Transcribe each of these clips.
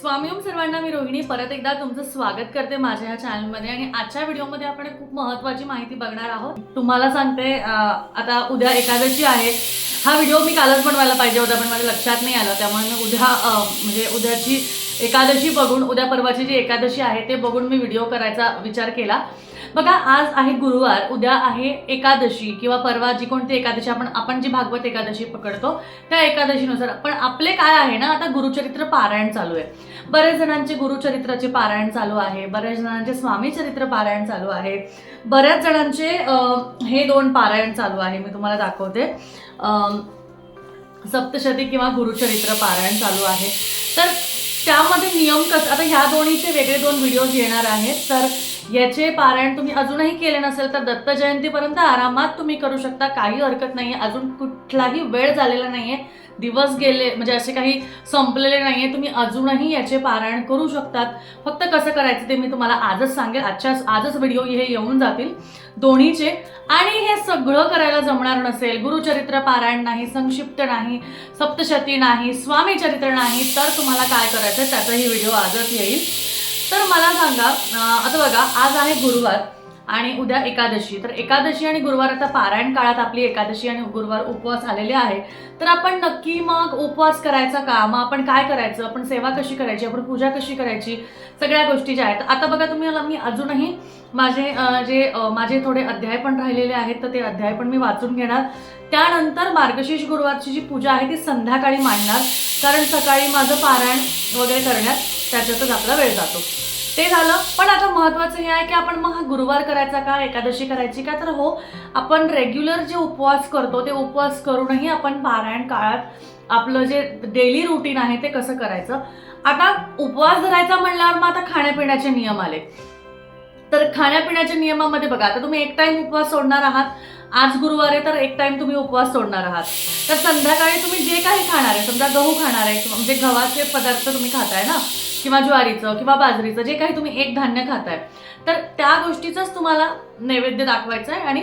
स्वामी ओम सर्वांना मी रोहिणी. परत एकदा तुमचं स्वागत करते माझ्या ह्या चॅनलमध्ये आणि आजच्या व्हिडिओमध्ये आपण खूप महत्त्वाची माहिती बघणार आहोत. तुम्हाला सांगते आता उद्या एकादशी आहे. हा व्हिडिओ मी कालच बनवायला पाहिजे होता पण माझ्या लक्षात नाही आलं. त्यामुळे मी उद्या म्हणजे उद्याची एकादशी बघून उद्या परवाची जी एकादशी आहे ते बघून मी व्हिडिओ करायचा विचार केला. बघा आज आहे गुरुवार उद्या आहे एकादशी किंवा परवा जी कोणती एकादशी आपण आपण जी भागवत एकादशी पकडतो त्या एकादशीनुसार. पण आपले काय आहे ना आता गुरुचरित्र पारायण चालू आहे. बऱ्याच जणांचे गुरुचरित्राचे पारायण चालू आहे बऱ्याच जणांचे स्वामी चरित्र पारायण चालू आहे बऱ्याच जणांचे हे दोन पारायण चालू आहे मी तुम्हाला दाखवते. सप्तशती किंवा गुरुचरित्र पारायण चालू आहे. तर त्यामध्ये नियम कसं आता ह्या दोन्हीचे वेगळे दोन व्हिडिओज येणार आहेत. तर याचे पारायण तुम्ही अजूनही केले नसेल तर दत्त जयंतीपर्यंत आरामात तुम्ही करू शकता. काही हरकत नाही आहे अजून कुठलाही वेळ झालेला नाही आहे दिवस गेले म्हणजे असे काही संपलेले नाही आहे तुम्ही अजूनही याचे पारायण करू शकतात. फक्त कसं करायचं ते मी तुम्हाला आजच सांगेल. आजच्या आजच व्हिडिओ हे येऊन जातील दोन्हीचे. आणि हे सगळं करायला जमणार नसेल. गुरुचरित्र पारायण नाही संक्षिप्त नाही सप्तशती नाही स्वामीचरित्र नाही तर तुम्हाला काय करायचं त्याचाही व्हिडिओ आजच येईल. तर मला सांगा आता बघा आज आहे गुरुवार. आणि उद्या एकादशी. तर एकादशी आणि गुरुवार आता पारायण काळात आपली एकादशी आणि गुरुवार उपवास आलेले आहे. तर आपण नक्की मग उपवास करायचा का? मग आपण काय करायचं? आपण सेवा कशी करायची? आपण पूजा कशी करायची? सगळ्या गोष्टी ज्या आहेत. आता बघा तुम्ही मला मी अजूनही माझे जे माझे थोडे अध्याय पण राहिलेले आहेत तर ते अध्याय पण मी वाचून घेणार. त्यानंतर मार्गशीर्ष गुरुवारची जी पूजा आहे ती संध्याकाळी मांडणार. कारण सकाळी माझं पारायण वगैरे करण्यात त्याच्यातच आपला वेळ जातो. ते झालं. पण आता महत्वाचं हे आहे की आपण मग हा गुरुवार करायचा का एकादशी करायची का? तर हो आपण रेग्युलर जे उपवास करतो ते उपवास करूनही आपण पारायण काळात आपलं जे डेली रुटीन आहे ते कसं करायचं? आता उपवास धरायचा म्हणल्यावर मग आता खाण्यापिण्याचे नियम आले. तर खाण्यापिण्याच्या नियमामध्ये बघा आता तुम्ही एक टाइम उपवास सोडणार आहात. आज गुरुवार आहे तर एक टाइम तुम्ही उपवास सोडणार आहात. तर संध्याकाळी तुम्ही जे काही खाणार आहे समजा गहू खाणार आहे किंवा म्हणजे गव्हाचे पदार्थ तुम्ही खाताय ना किंवा ज्वारीचं किंवा बाजरीचं जे काही तुम्ही एक धान्य खाताय तर त्या गोष्टीचंच तुम्हाला नैवेद्य दाखवायचं आहे आणि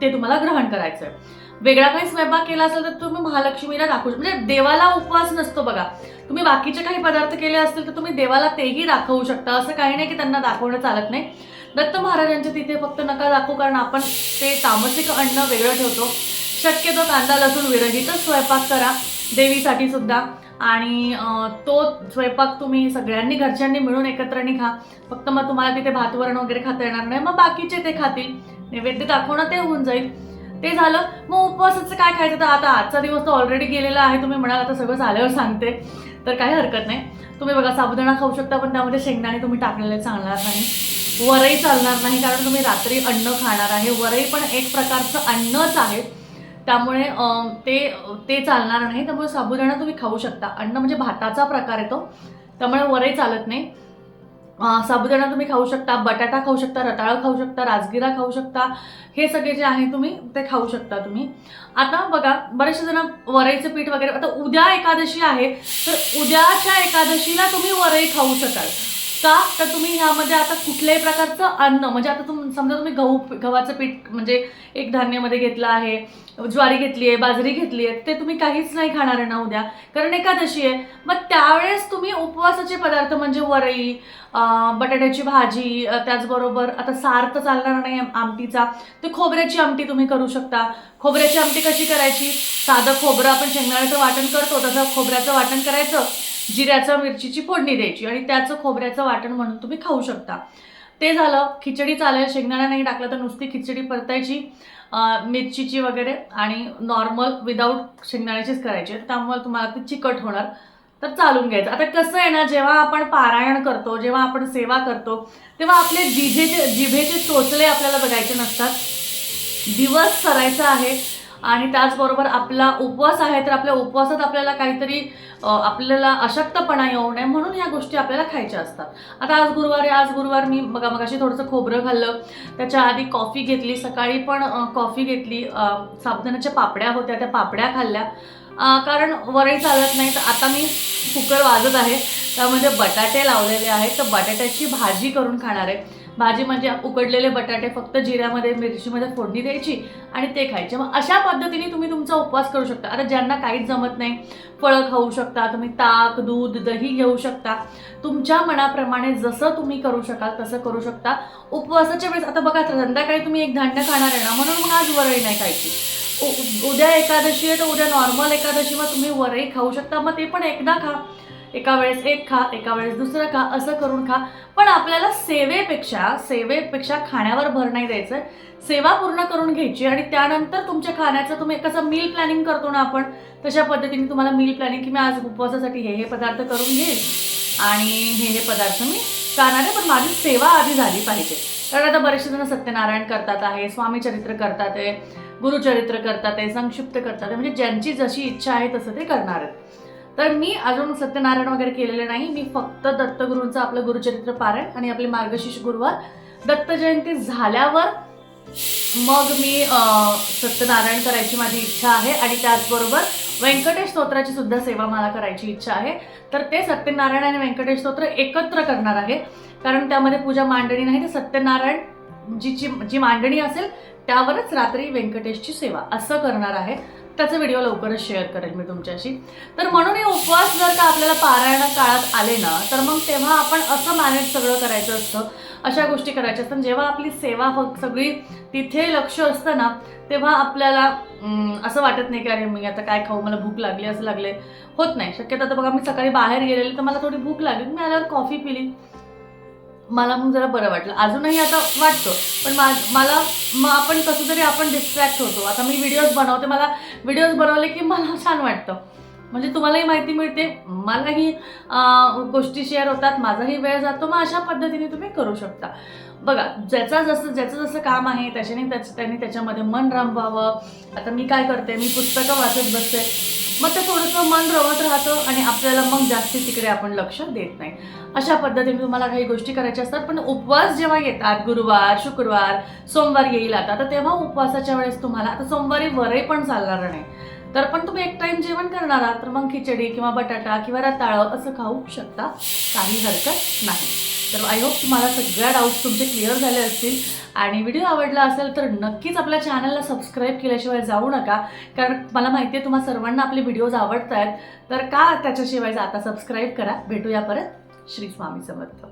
ते तुम्हाला ग्रहण करायचं आहे वेगळा काही स्वयंपाक केला असेल तर तुम्ही महालक्ष्मीला दाखवू म्हणजे देवाला उपवास नसतो बघा. तुम्ही बाकीचे काही पदार्थ केले असतील तर तुम्ही देवाला तेही दाखवू शकता. असं काही नाही की त्यांना दाखवणं चालत नाही. दत्त महाराजांच्या तिथे फक्त नका दाखवू कारण आपण ते तामसिक अन्न वेगळं ठेवतो. शक्यतो कांदा लसूण विरहितच स्वयंपाक करा देवीसाठी सुद्धा. आणि तो स्वयंपाक तुम्ही सगळ्यांनी घरच्यांनी मिळून एकत्राने खा. फक्त मग तुम्हाला तिथे भातवरण वगैरे खाता येणार नाही मग बाकीचे ते खातील. नैवेद्य दाखवणं ते होऊन जाईल. ते झालं. मग उपवासाचं काय खायचं? तर आता आजचा दिवस तर ऑलरेडी गेलेला आहे. तुम्ही म्हणाल आता सगळं झाल्यावर सांगते. तर काही हरकत नाही. तुम्ही बघा साबुदाणा खाऊ शकता पण त्यामध्ये शेंगदाणे तुम्ही टाकलेले चांगला नाही. वरई चालणार नाही कारण तुम्ही रात्री अन्न खाणार आहे. वरई पण एक प्रकारचं अन्नच आहे. त्यामुळे ते ते चालणार नाही. त्यामुळे साबुदाणा तुम्ही खाऊ शकता. अन्न म्हणजे भाताचा प्रकार येतो त्यामुळे वरही चालत नाही. साबुदाणा तुम्ही खाऊ शकता बटाटा खाऊ शकता रताळं खाऊ शकता राजगिरा खाऊ शकता. हे सगळे जे आहे तुम्ही ते खाऊ शकता तुम्ही. आता बघा बरेचसे जण वरईचं पीठ वगैरे आता उद्या एकादशी आहे तर उद्याच्या एकादशीला तुम्ही वरई खाऊ शकाल. का? तर तुम्ही ह्यामध्ये आता कुठल्याही प्रकारचं अन्न म्हणजे आता तुम समजा तुम्ही गहू गव्हाचं पीठ म्हणजे एक धान्यामध्ये घेतलं आहे ज्वारी घेतली आहे बाजरी घेतली आहे ते तुम्ही काहीच नाही खाणार आहे ना उद्या. कारण एकादशी आहे. मग त्यावेळेस तुम्ही उपवासाचे पदार्थ म्हणजे वरई बटाट्याची भाजी त्याचबरोबर आता सार तर चालणार नाही आमटीचा. ते खोबऱ्याची आमटी तुम्ही करू शकता. खोबऱ्याची आमटी कशी करायची? साधं खोबरं आपण शेंगदाण्याचं वाटण करतो तसं खोबऱ्याचं वाटण करायचं. जिऱ्याचं मिरचीची फोडणी द्यायची आणि त्याचं खोबऱ्याचं वाटण म्हणून तुम्ही खाऊ शकता. ते झालं खिचडी चालेल शेंगदाणा नाही टाकलं तर नुसती खिचडी परतायची मिरचीची वगैरे आणि नॉर्मल विदाऊट शेंगदाण्याचीच करायची. त्यामुळे तुम्हाला ती चिकट होणार. तर चालून घ्यायचं. आता कसं आहे ना जेव्हा आपण पारायण करतो जेव्हा आपण सेवा करतो तेव्हा आपले जिभेचे जिभेचे चोचले आपल्याला बघायचे नसतात. दिवस करायचा आहे. आणि त्याचबरोबर आपला उपवास आहे तर आपल्या उपवासात आपल्याला काहीतरी आपल्याला अशक्तपणा येऊ नये म्हणून ह्या गोष्टी आपल्याला खायच्या असतात. आता आज गुरुवार आहे आज गुरुवार मी मगा मगाशी थोडंसं खोबरं खाल्लं. त्याच्या आधी कॉफी घेतली सकाळी पण कॉफी घेतली. अ, साबुदाण्याच्या पापड्या होत्या त्या पापड्या खाल्ल्या. कारण वरही चालत नाही तर आता मी कुकर वाजत आहे. त्यामध्ये बटाटे लावलेले आहेत तर बटाट्याची भाजी करून खाणार आहे. भाजी म्हणजे उकडलेले बटाटे फक्त जिऱ्यामध्ये मिरचीमध्ये फोडणी द्यायची आणि ते खायचे. मग अशा पद्धतीने तुम्ही तुमचा उपवास करू शकता. आता ज्यांना काहीच जमत नाही फळं खाऊ शकता तुम्ही ताक दूध दही घेऊ शकता. तुमच्या मनाप्रमाणे जसं तुम्ही करू शकाल तसं करू शकता. उपवासाच्या वेळेस आता बघा संध्याकाळी तुम्ही एक धान्य खाणार आहे ना म्हणून मग आज वरळी नाही खायची. उ- उद्या एकादशी आहे तर उद्या नॉर्मल एकादशी मग तुम्ही वरही खाऊ शकता. मग ते पण एकदा खा. एका वेळेस एक खा एका वेळेस दुसरं खा असं करून खा. पण आपल्याला सेवेपेक्षा सेवेपेक्षा खाण्यावर भर नाही द्यायचं सेवा पूर्ण करून घ्यायची आणि त्यानंतर तुमच्या खाण्याचं तुम्ही कसं मील प्लॅनिंग करतो ना आपण तशा पद्धतीने तुम्हाला मील प्लॅनिंग की मी आज उपवासासाठी हे हे पदार्थ करून घेईन. आणि हे हे पदार्थ मी करणार आहे पण माझी सेवा आधी झाली पाहिजे. कारण आता बरेचसे जण सत्यनारायण करतात आहे स्वामी चरित्र करतात आहे गुरुचरित्र करतात आहे संक्षिप्त करतात आहे. म्हणजे ज्यांची जशी इच्छा आहे तसं ते करणार आहेत. तर मी अजून सत्यनारायण वगैरे केलेलं नाही. मी फक्त दत्तगुरूंचं आपलं गुरुचरित्र पारायण आणि आपले मार्गशीर्ष गुरुवार. दत्त जयंती झाल्यावर मग मी सत्यनारायण करायची माझी इच्छा आहे आणि त्याचबरोबर व्यंकटेश स्तोत्राची सुद्धा सेवा मला करायची इच्छा आहे. तर ते सत्यनारायण आणि व्यंकटेश स्तोत्र एकत्र करणार आहे. कारण त्यामध्ये पूजा मांडणी नाही तर सत्यनारायण जी जी जी मांडणी असेल त्यावरच रात्री व्यंकटेशची सेवा. असं करणार आहे. त्याचा व्हिडिओ लवकरच शेअर करेल मी तुमच्याशी. तर म्हणून हे उपवास जर का आपल्याला पारायण काळात आले ना तर मग तेव्हा आपण असं मॅनेज सगळं करायचं असतं. अशा गोष्टी करायच्या असतात. जेव्हा आपली सेवा फक्त सगळी तिथे लक्ष असतं ना तेव्हा आपल्याला असं वाटत नाही की अरे मी आता काय खाऊ? मला भूक लागली असं लागले. होत नाही. शक्यतो आता बघा मी सकाळी बाहेर गेलेले तर मला थोडी भूक लागली. मी आल्यावर कॉफी पिली. मला मग जरा बरं वाटलं. अजूनही आता वाटतं. पण मा मला मग आपण कसं तरी आपण डिस्ट्रॅक्ट होतो. आता मी व्हिडिओज बनवते मला व्हिडिओज बनवले की मला छान वाटतं. म्हणजे तुम्हालाही माहिती मिळते मलाही गोष्टी शेअर होतात माझाही वेळ जातो मग अशा पद्धतीने तुम्ही करू शकता. बघा ज्याचा जसं ज्याचं जसं काम आहे त्याच्याने त्याच त्यांनी त्याच्यामध्ये मन रमवावं. आता मी काय करते? मी पुस्तकं वाचत बसते. मग ते थोडंसं मन रमत राहतं आणि आपल्याला मग जास्ती तिकडे आपण लक्ष देत नाही. अशा पद्धतीने तुम्हाला काही गोष्टी करायच्या असतात पण उपवास जेव्हा येतात गुरुवार शुक्रवार सोमवार येईल आता तर तेव्हा उपवासाच्या वेळेस तुम्हाला आता सोमवारी वरही पण चालणार नाही. तर पण तुम्ही एक टाइम जेवण करणार आहात तर मग खिचडी किंवा बटाटा किंवा रताळं असं खाऊ शकता. काही हरकत नाही. तर आय होप तुम्हाला सगळ्या डाऊट्स तुमचे क्लिअर झाले असतील. आणि व्हिडिओ आवडला असेल तर नक्कीच आपल्या चॅनलला सबस्क्राईब केल्याशिवाय जाऊ नका. कारण मला माहिती आहे तुम्हाला सर्वांना आपले व्हिडिओज आवडत आहेत तर का त्याच्याशिवाय आता सबस्क्राईब करा? भेटूया परत. श्री स्वामी समर्थ.